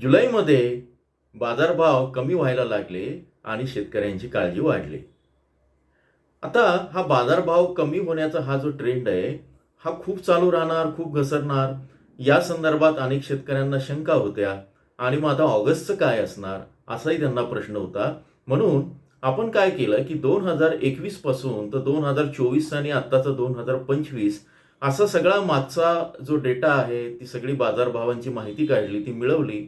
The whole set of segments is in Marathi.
जुलैमध्ये बाजारभाव कमी व्हायला लागले आणि शेतकऱ्यांची काळजी वाढली. आता हा बाजारभाव कमी होण्याचा हा जो ट्रेंड आहे हा खूप चालू राहणार खूप घसरणार. या संदर्भात अनेक शेतकऱ्यांना शंका होत्या आणि मग आता ऑगस्टचं काय असणार असाही त्यांना प्रश्न होता. म्हणून आपण काय केलं की दोन हजार एकवीसपासून तर दोन हजार चोवीस आणि आत्ताचं दोन हजार पंचवीस असा सगळा मागचा जो डेटा आहे ती सगळी बाजारभावांची माहिती काढली ती मिळवली.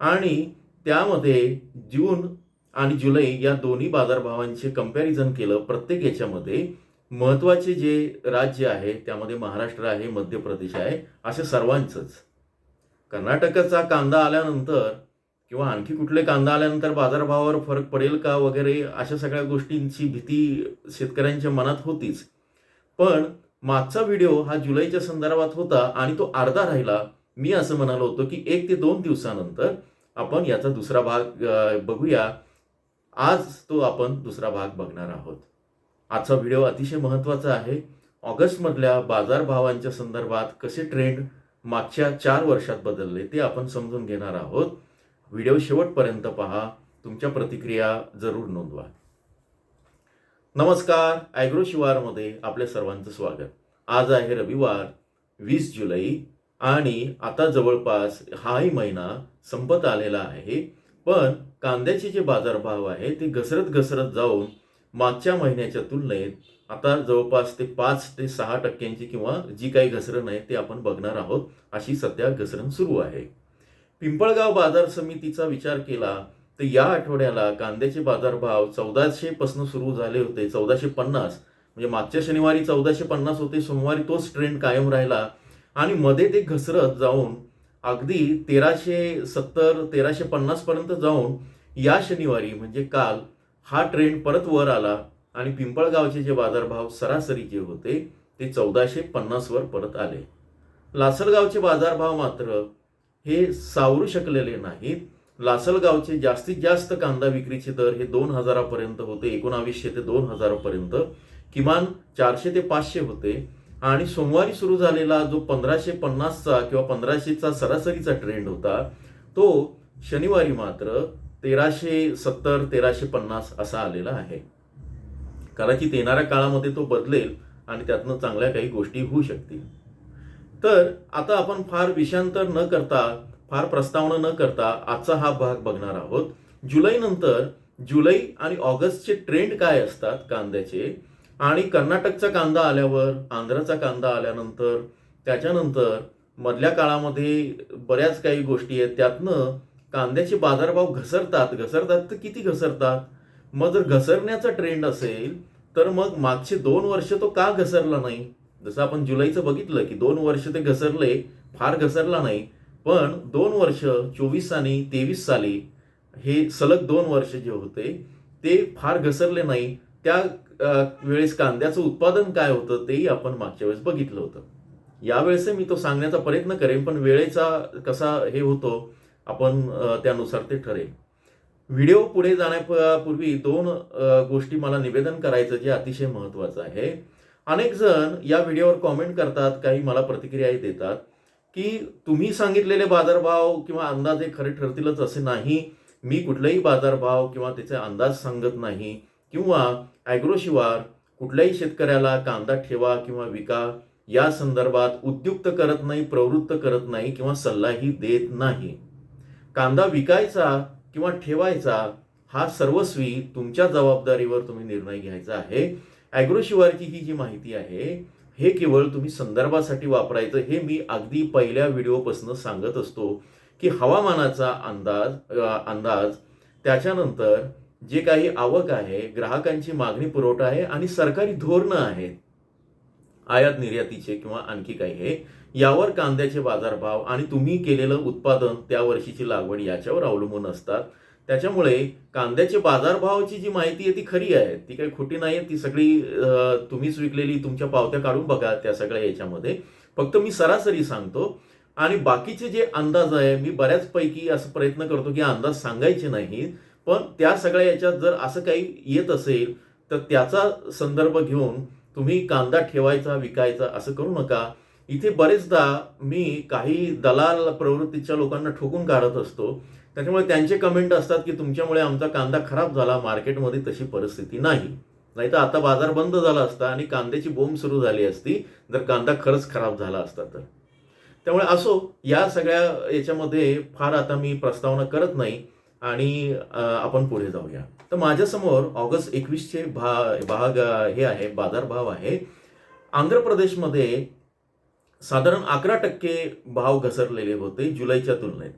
आणि त्यामध्ये जून आणि जुलै या दोन्ही बाजारभावांचे कंपॅरिझन केलं प्रत्येक याच्यामध्ये महत्त्वाचे जे राज्य आहे त्यामध्ये महाराष्ट्र आहे मध्य प्रदेश आहे असे सर्वांचंच. कर्नाटकाचा कांदा आल्यानंतर किंवा आणखी कुठले कांदा आल्यानंतर बाजारभावावर फरक पडेल का वगैरे अशा सगळ्या गोष्टींची भीती शेतकऱ्यांच्या मनात होतीच. पण मागचा व्हिडिओ हा जुलैच्या संदर्भात होता आणि तो अर्धा राहिला. मी असं म्हणालो होतो की एक ते दोन दिवसानंतर आपण याचा दुसरा भाग बघूया. आज तो आपण दुसरा भाग बघणार आहोत. आजचा व्हिडिओ अतिशय महत्त्वाचा आहे. ऑगस्टमधल्या बाजारभावांच्या संदर्भात कसे ट्रेंड मागच्या चार वर्षात बदलले ते आपण समजून घेणार आहोत. व्हिडिओ शेवटपर्यंत पहा. तुमच्या प्रतिक्रिया जरूर नोंदवा. नमस्कार. ॲग्रो शिवारमध्ये आपल्या सर्वांचं स्वागत. आज आहे रविवार वीस जुलै आणि आता जवळपास हाही महिना संपत आलेला आहे. पण कांद्याचे जे बाजारभाव आहे ते घसरत घसरत जाऊन मागच्या महिन्याच्या तुलनेत आता जवळपास ते पाच ते सहा टक्क्यांची किंवा जी काही घसरण आहे ते आपण बघणार आहोत अशी सध्या घसरण सुरू आहे. पिंपळगाव बाजार समितीचा विचार केला तर या आठवड्याला कांद्याचे बाजारभाव चौदाशेपासून सुरू झाले होते चौदाशे पन्नास. म्हणजे मागच्या शनिवारी चौदाशे पन्नास होते सोमवारी तोच ट्रेंड कायम राहिला. आणि मध्ये ते घसरत जाऊन अगदी तेराशे सत्तर तेराशे पन्नास पर्यंत जाऊन या शनिवारी म्हणजे काल हा ट्रेंड परत वर आला आणि पिंपळगावचे जे बाजारभाव सरासरी जे होते ते चौदाशे पन्नासवर परत आले. लासलगावचे बाजारभाव मात्र हे सावरू शकलेले नाहीत. लासलगावचे जास्तीत जास्त कांदा विक्रीचे दर हे दोन हजारापर्यंत होते एकोणावीसशे ते दोन हजारापर्यंत. किमान चारशे ते पाचशे होते. आणि सोमवारी सुरू झालेला जो पंधराशे पन्नासचा किंवा पंधराशेचा सरासरीचा ट्रेंड होता तो शनिवारी मात्र तेराशे सत्तर तेराशे पन्नास असा आलेला आहे. कदाचित येणाऱ्या काळामध्ये तो बदलेल आणि त्यातनं चांगल्या काही गोष्टी होऊ शकतील. तर आता आपण फार विषांतर न करता फार प्रस्तावना न करता आजचा हा भाग बघणार आहोत. जुलैनंतर जुलै आणि ऑगस्टचे ट्रेंड काय असतात कांद्याचे? आणि कर्नाटकचा कांदा आल्यावर आंध्राचा कांदा आल्यानंतर त्याच्यानंतर मधल्या काळामध्ये बऱ्याच काही गोष्टी आहेत. त्यातनं कांद्याचे बाजारभाव घसरतात. घसरतात तर किती घसरतात? मग जर घसरण्याचा ट्रेंड असेल तर मग मागचे दोन वर्ष तो का घसरला नाही? जसं आपण जुलैचं बघितलं की दोन वर्ष ते घसरले फार घसरला नाही. पण दोन वर्ष चोवीस आणि तेवीस साली हे सलग दोन वर्ष जे होते ते फार घसरले नाही. त्या वेळेस कांद्याचं उत्पादन काय होतं तेही आपण मागच्या वेळेस बघितलं होतं. यावेळेस मी तो सांगण्याचा प्रयत्न करेन पण वेळेचा कसा हे होतो आपण त्यानुसार ते ठरेल. व्हिडिओ पुढे जाण्यापूर्वी दोन गोष्टी मला निवेदन करायचं जे अतिशय महत्त्वाचं आहे. अनेक जण या व्हिडिओवर कॉमेंट करतात काही मला प्रतिक्रियाही देतात की तुम्ही सांगितलेले बाजारभाव किंवा अंदाज हे खरे ठरतीलच असे नाही. मी कुठलाही बाजारभाव किंवा त्याचे अंदाज सांगत नाही. किंवा ॲग्रोशिवार कुठल्याही शेतकऱ्याला कांदा ठेवा किंवा विका या संदर्भात उद्युक्त करत नाही प्रवृत्त करत नाही किंवा सल्लाही देत नाही. कांदा विकायचा किंवा ठेवायचा हा सर्वस्वी तुमच्या जबाबदारीवर तुम्ही निर्णय घ्यायचा आहे. ॲग्रोशिवारची ही जी माहिती आहे हे केवळ तुम्ही संदर्भासाठी वापरायचं हे मी अगदी पहिल्या व्हिडिओपासून सांगत असतो की हवामानाचा अंदाज अंदाज त्याच्यानंतर जे काही आवक आहे ग्राहकांची मागणी पुरवठा आहे आणि सरकारी धोरणं आहेत. आयात निर्यातीचे किंवा आणखी काही हे यावर कांद्याचे बाजारभाव आणि तुम्ही केलेलं उत्पादन त्या वर्षीची लागवड याच्यावर अवलंबून असतात. त्याच्यामुळे कांद्याचे बाजारभावाची जी माहिती आहे ती खरी आहे. ती काही खोटी नाही आहे. ती सगळी तुम्ही तुम्हीच विकलेली तुमच्या पावत्या काढून बघा त्या सगळ्या याच्यामध्ये. फक्त मी सरासरी सांगतो आणि बाकीचे जे अंदाज आहे मी बऱ्याचपैकी असं प्रयत्न करतो की अंदाज सांगायचे नाही पण त्या सगळ्या याच्यात जर असं काही येत असेल तर त्याचा संदर्भ घेऊन तुम्ही कांदा ठेवायचा विकायचा असं करू नका. इथे बरेचदा मी काही दलाल प्रवृत्तीच्या लोकांना ठोकून काढत असतो. त्याच्यामुळे त्यांचे कमेंट असतात की तुमच्यामुळे आमचा कांदा खराब झाला मार्केटमध्ये तशी परिस्थिती नाही. नाही तर आता बाजार बंद झाला असता आणि कांद्याची बोंब सुरू झाली असती जर कांदा खरंच खराब झाला असता तर. त्यामुळे असो या सगळ्या याच्यामध्ये फार आता मी प्रस्तावना करत नाही. आणि आपण पुढे जाऊया. तर माझ्यासमोर ऑगस्ट एकवीसचे भा भाग हे आहे बाजारभाव आहे. आंध्र प्रदेशमध्ये साधारण अकरा टक्के भाव घसरलेले होते जुलैच्या तुलनेत.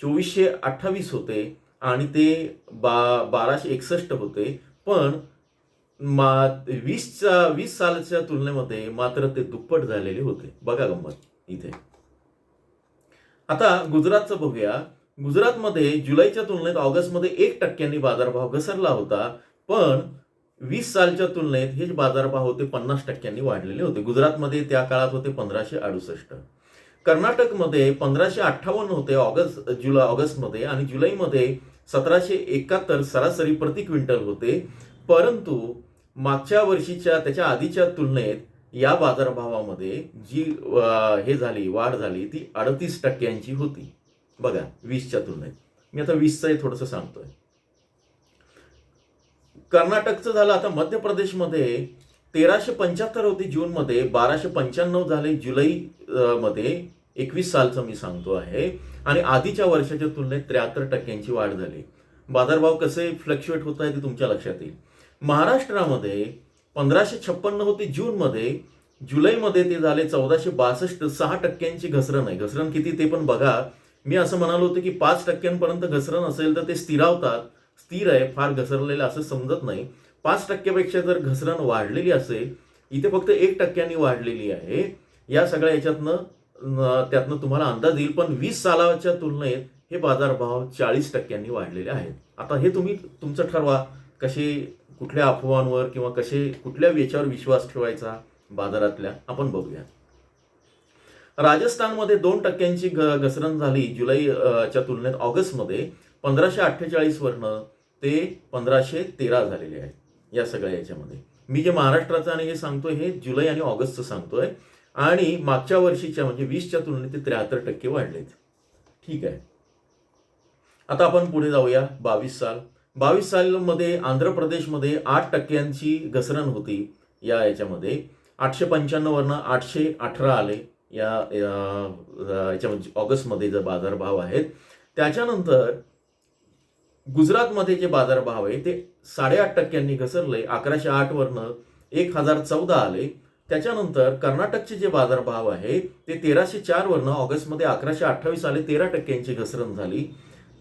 चोवीसशे अठ्ठावीस होते आणि ते बा बाराशे एकसष्ट होते. पण मा वीसच्या वीस सालच्या तुलनेमध्ये मात्र ते दुप्पट झालेले होते. बघा गंमत इथे. आता गुजरातचं बघूया. गुजरातमध्ये जुलैच्या तुलनेत ऑगस्टमध्ये एक टक्क्यांनी बाजारभाव घसरला होता पण वीस सालच्या तुलनेत हे बाजारभाव होते पन्नास टक्क्यांनी वाढलेले होते. गुजरातमध्ये त्या काळात होते पंधराशे अडुसष्ट. कर्नाटकमध्ये पंधराशे अठ्ठावन्न होते ऑगस्ट जुलै ऑगस्टमध्ये आणि जुलैमध्ये सतराशे एकाहत्तर सरासरी प्रति क्विंटल होते. परंतु मागच्या वर्षीच्या त्याच्या आधीच्या तुलनेत या बाजारभावामध्ये जी हे झाली वाढ झाली ती अडतीस टक्क्यांची होती. बघा वीसच्या तुलनेत मी आता वीसचं थोडंसं सांगतोय. कर्नाटकचं झालं आता मध्य प्रदेशमध्ये तेराशे पंच्याहत्तर होती जूनमध्ये बाराशे पंच्याण्णव झाले जुलै मध्ये. एकवीस सालचं मी सांगतो आहे. आणि आधीच्या वर्षाच्या तुलनेत त्र्याहत्तर टक्क्यांची वाढ झाली. बाजारभाव कसे फ्लक्च्युएट होत आहे ते तुमच्या लक्षात येईल. महाराष्ट्रामध्ये पंधराशे छप्पन्न होती जूनमध्ये जुलैमध्ये ते झाले चौदाशे बासष्ट सहा टक्क्यांची घसरण आहे. घसरण किती ते पण बघा. मी असं म्हणालो होतो की पाच टक्क्यांपर्यंत घसरण असेल तर ते स्थिरावतात. स्थिर आहे फार घसरलेलं असं समजत नाही. पाच टक्क्यापेक्षा जर घसरण वाढलेली असेल इथे फक्त एक टक्क्यांनी वाढलेली आहे. या सगळ्या याच्यातनं त्यातनं तुम्हाला अंदाज येईल पण वीस सालाच्या तुलनेत हे बाजारभाव चाळीस टक्क्यांनी वाढलेले आहेत. आता हे तुम्ही तुमचं ठरवा कसे कुठल्या अफवांवर किंवा कसे कुठल्या याच्यावर विश्वास ठेवायचा बाजारातल्या? आपण बघूया. राजस्थानमध्ये दोन टक्क्यांची घ घसरण झाली जुलै च्या तुलनेत ऑगस्टमध्ये. पंधराशे अठ्ठेचाळीसवरनं ते पंधराशे तेरा झालेले आहे या सगळ्या याच्यामध्ये. मी जे महाराष्ट्राचं आणि हे सांगतोय हे जुलै आणि ऑगस्टचं सांगतोय. आणि मागच्या वर्षीच्या म्हणजे वीसच्या तुलनेत ते त्र्याहत्तर टक्के वाढलेत. ठीक आहे. आता आपण पुढे जाऊया. बावीस साल. बावीस सालमध्ये आंध्र प्रदेशमध्ये आठ टक्क्यांची घसरण होती या याच्यामध्ये. आठशे पंच्याण्णववरनं आठशे अठरा आले. या याच्या याच्यामध्ये ऑगस्टमध्ये जे बाजारभाव आहेत त्याच्यानंतर गुजरातमध्ये जे बाजारभाव आहे ते साडेआठ टक्क्यांनी घसरले. अकराशे आठवरनं एक हजार चौदा आले. त्याच्यानंतर कर्नाटकचे जे बाजारभाव आहे ते तेराशे चार वरनं ऑगस्टमध्ये अकराशे अठ्ठावीस आले. तेरा टक्क्यांची घसरण झाली.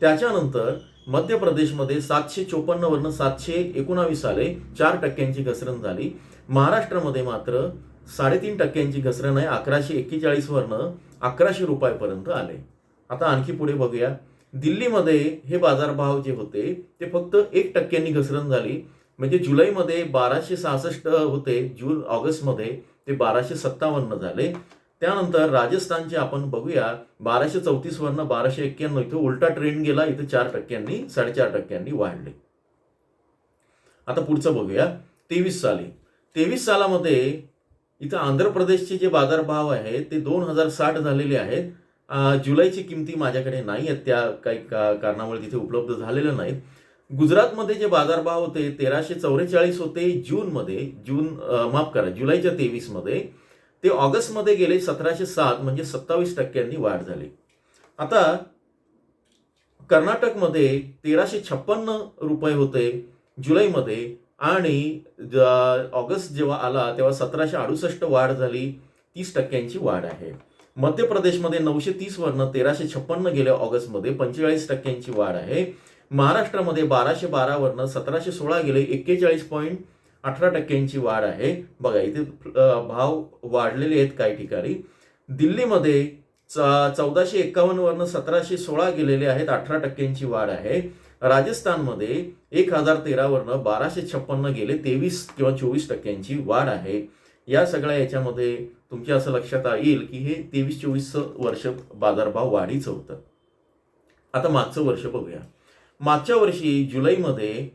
त्याच्यानंतर मध्य प्रदेशमध्ये सातशे चोपन्नवरनं सातशे एकोणावीस आले. चार टक्क्यांची घसरण झाली. महाराष्ट्रामध्ये मात्र साडेतीन टक्क्यांची घसरण आहे. अकराशे एक्केचाळीस वरनं अकराशे रुपयापर्यंत आले आता आणखी पुढे बघूया. दिल्लीमध्ये हे बाजारभाव जे होते ते फक्त एक टक्क्यांनी घसरण झाली. म्हणजे जुलैमध्ये बाराशे सहासष्ट होते. जून ऑगस्टमध्ये ते बाराशे सत्तावन्न झाले. त्यानंतर राजस्थानचे आपण बघूया. बाराशे चौतीसवरनं बाराशे एक्क्याण्णव. इथे उलटा ट्रेंड गेला. इथे चार टक्क्यांनी साडेचार टक्क्यांनी वाढले. आता पुढचं बघूया. तेवीस साली. तेवीस सालामध्ये इथं आंध्र प्रदेशचे जे बाजारभाव आहेत ते दोन हजार साठ झालेले आहेत. जुलैची किमती माझ्याकडे नाही आहेत त्या काही का कारणामुळे तिथे उपलब्ध झालेल्या नाहीत. गुजरातमध्ये जे बाजारभाव होते तेराशे चौवेचाळीस होते जूनमध्ये जून माफ करा जुलैच्या तेवीसमध्ये. ते ऑगस्टमध्ये गेले सतराशे सात म्हणजे सत्तावीस टक्क्यांनी वाढ झाली. आता कर्नाटकमध्ये तेराशे छप्पन्न रुपये होते जुलैमध्ये आणि ज- ऑगस्ट जेव्हा आला तेव्हा सतराशे अडुसष्ट वाढ झाली. तीस टक्क्यांची वाढ आहे. मध्य प्रदेशमध्ये नऊशे तीस वरनं तेराशे छप्पन्न गेल्या ऑगस्टमध्ये. पंचेचाळीस टक्क्यांची वाढ आहे. महाराष्ट्रामध्ये बाराशे बारा वरनं सतराशे सोळा गेले एक्केचाळीस पॉईंट अठरा टक्क्यांची वाढ आहे. बघा इथे भाव वाढलेले आहेत काही ठिकाणी. दिल्लीमध्ये च- चौदाशे एक्कावन्न वरनं सतराशे सोळा गेलेले आहेत अठरा टक्क्यांची वाढ आहे. राजस्थानमध्ये एक हजार तेरावरनं बाराशे छप्पन्न गेले तेवीस किंवा चोवीस टक्क्यांची वाढ आहे. या सगळ्या याच्यामध्ये तुमच्या असं लक्षात येईल की हे तेवीस चोवीसचं वर्ष बाजारभाव वाढीचं होतं. आता मागचं वर्ष बघूया. मागच्या वर्षी जुलैमध्ये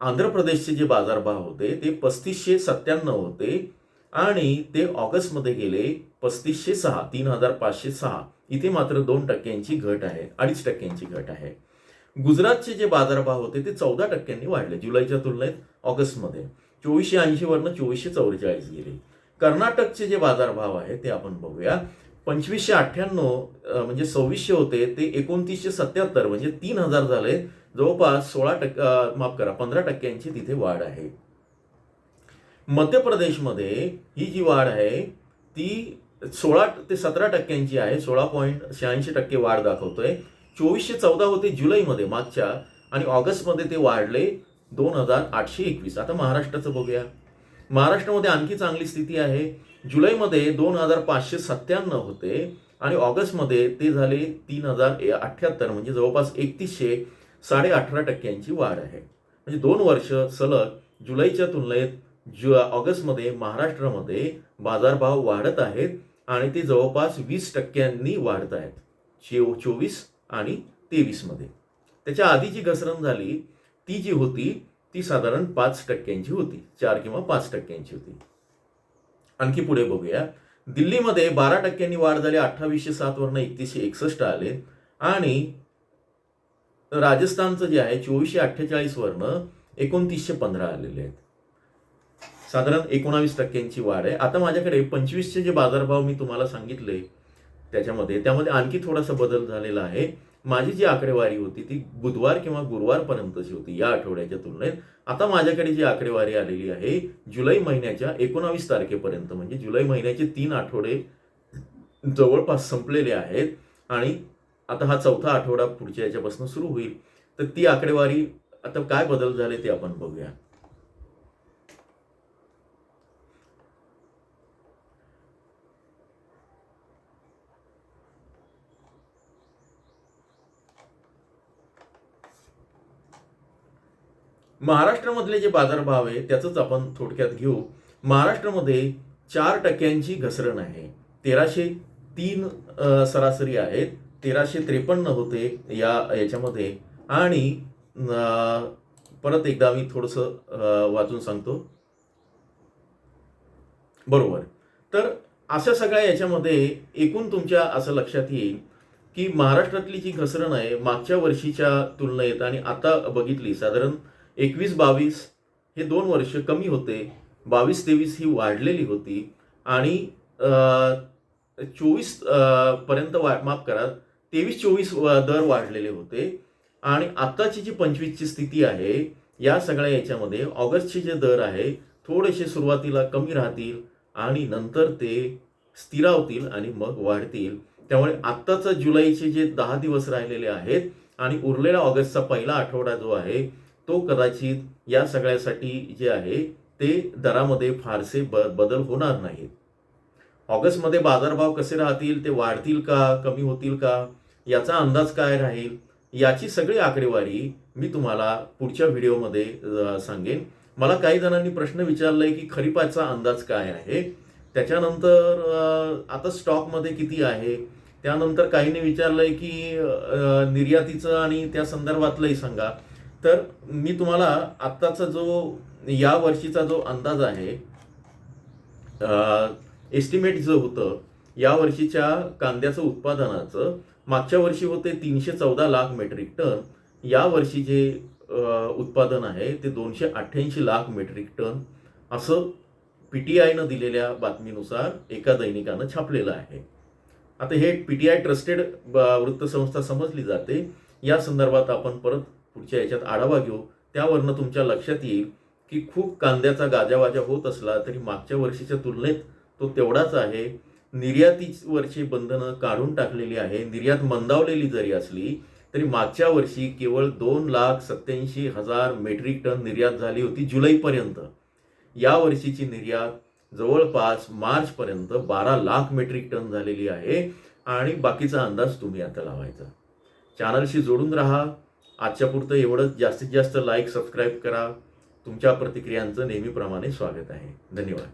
आंध्र प्रदेशचे जे बाजारभाव होते ते पस्तीसशे सत्त्याण्णव होते आणि ते ऑगस्टमध्ये गेले पस्तीसशे सहा तीन हजार पाचशे सहा. इथे मात्र दोन टक्क्यांची घट आहे अडीच टक्क्यांची घट आहे. गुजरातचे जे बाजारभाव होते ते चौदा टक्क्यांनी वाढले जुलैच्या तुलनेत ऑगस्टमध्ये. चोवीसशे ऐंशीवरनं चोवीसशे चौवेचाळीस गेले. कर्नाटकचे जे बाजारभाव आहे ते आपण बघूया. पंचवीसशे अठ्ठ्याण्णव म्हणजे सव्वीसशे होते ते एकोणतीसशे सत्याहत्तर म्हणजे तीन हजार झाले. जवळपास सोळा टक्के माफ करा पंधरा टक्क्यांची तिथे वाढ आहे. मध्य प्रदेशमध्ये ही जी वाढ आहे ती सोळा ते सतरा टक्क्यांची आहे. सोळा पॉईंट शहाऐंशी टक्के वाढ दाखवतोय. चोवीसशे चौदा होते जुलैमध्ये मागच्या आणि ऑगस्टमध्ये ते वाढले दोन हजार आठशे एकवीस. आता महाराष्ट्राचं बघूया. महाराष्ट्रामध्ये आणखी चांगली स्थिती आहे. जुलैमध्ये दोन हजार पाचशे सत्त्याण्णव होते आणि ऑगस्टमध्ये ते झाले तीन हजार अठ्ठ्याहत्तर म्हणजे जवळपास एकतीसशे साडे अठरा टक्क्यांची वाढ आहे. म्हणजे दोन वर्ष सलग जुलैच्या तुलनेत जु ऑगस्टमध्ये महाराष्ट्रामध्ये बाजारभाव वाढत आहेत आणि ते जवळपास वीस टक्क्यांनी वाढत आहेत. चोवीस आणि तेवीसमध्ये. त्याच्या आधी जी घसरण झाली ती जी होती ती साधारण पाच टक्क्यांची होती. चार किंवा पाच टक्क्यांची होती. आणखी पुढे बघूया. दिल्लीमध्ये बारा टक्क्यांनी वाढ झाली अठ्ठावीसशे सातवरनं एकतीसशे एकसष्ट आले. आणि राजस्थानचं जे आहे चोवीसशे अठ्ठेचाळीसवरनं एकोणतीसशे पंधरा आलेले आहेत. साधारण एकोणावीस टक्क्यांची वाढ आहे. आता माझ्याकडे पंचवीसचे जे बाजारभाव मी तुम्हाला सांगितले त्याच्यामध्ये. त्यामध्ये आणखी थोडासा बदल झालेला आहे. माझी जी आकडेवारी होती ती बुधवार किंवा गुरुवारपर्यंतची होती या आठवड्याच्या तुलनेत. आता माझ्याकडे जी आकडेवारी आलेली आहे जुलै महिन्याच्या एकोणावीस तारखेपर्यंत म्हणजे जुलै महिन्याचे तीन आठवडे जवळपास संपलेले आहेत आणि आता हा चौथा आठवडा पुढच्या याच्यापासून सुरू होईल. तर ती आकडेवारी आता काय बदल झाले ते आपण बघूया. महाराष्ट्रामधले जे बाजारभाव आहे त्याचंच आपण थोडक्यात घेऊ. महाराष्ट्रामध्ये चार टक्क्यांची घसरण आहे. तेराशे तीन सरासरी आहेत. तेराशे त्रेपन्न होते या याच्यामध्ये. आणि परत एकदा मी थोडंसं वाचून सांगतो. बरोबर. तर अशा सगळ्या याच्यामध्ये एकूण तुमच्या असं लक्षात येईल की महाराष्ट्रातली जी घसरण आहे मागच्या वर्षीच्या तुलनेत आणि आता बघितली साधारण एकवीस बावीस हे दोन वर्ष कमी होते. बावीस तेवीस ही वाढलेली होती. आणि चोवीसपर्यंत वा माफ करा तेवीस चोवीस दर वाढलेले होते. आणि आत्ताची जी पंचवीसची स्थिती आहे या सगळ्या याच्यामध्ये ऑगस्टचे जे दर आहे थोडेसे सुरुवातीला कमी राहतील आणि नंतर ते स्थिरावतील आणि मग वाढतील. त्यामुळे आत्ताचं जुलैचे जे दहा दिवस राहिलेले आहेत आणि उरलेला ऑगस्टचा पहिला आठवडा जो आहे तो कदाचित या सगळ्यासाठी जे आहे ते दरामध्ये फारसे ब बदल होणार नाहीत. ऑगस्टमध्ये बाजारभाव कसे राहतील ते वाढतील का कमी होतील का याचा अंदाज काय राहील याची सगळी आकडेवारी मी तुम्हाला पुढच्या व्हिडिओमध्ये सांगेन. मला काही जणांनी प्रश्न विचारलाय की खरीपाचा अंदाज काय आहे? त्याच्यानंतर आता स्टॉकमध्ये किती आहे? त्यानंतर काहींनी विचारलंय की निर्यातीचं आणि त्या संदर्भातलंही सांगा. तर मी तुम्हाला आत्ताचा जो या वर्षीचा जो अंदाज आहे एस्टिमेट जो होतं या वर्षीच्या कांद्याचं उत्पादनाचं मागच्या वर्षी होते तीनशे चौदा लाख मेट्रिक टन या वर्षी जे उत्पादन आहे ते दोनशे अठ्ठ्याऐंशी लाख मेट्रिक टन असं पी टी आयनं दिलेल्या बातमीनुसार एका दैनिकानं छापलेलं आहे. आता हे पी टी आय ट्रस्टेड वृत्तसंस्था समजली जाते. या संदर्भात आपण परत पुढच्या याच्यात आढावा घेऊ. त्यावरनं तुमच्या लक्षात येईल की खूप कांद्याचा गाजावाजा होत असला तरी मागच्या वर्षीच्या तुलनेत तो तेवढाच आहे. निर्यातीवरची बंधनं काढून टाकलेली आहे. निर्यात मंदावलेली जरी असली तरी मागच्या वर्षी केवळ दोन लाख सत्याऐंशी हजार मेट्रिक टन निर्यात झाली होती जुलैपर्यंत या वर्षीची निर्यात जवळपास मार्चपर्यंत बारा लाख मेट्रिक टन झालेली आहे. आणि बाकीचा अंदाज तुम्ही आता लावायचा. चॅनलशी जोडून राहा. आजच्या पुरतं एवढंच जास्तीत जास्त लाईक सबस्क्राईब करा. तुमच्या प्रतिक्रियांचं नेहमीप्रमाणे स्वागत आहे. धन्यवाद.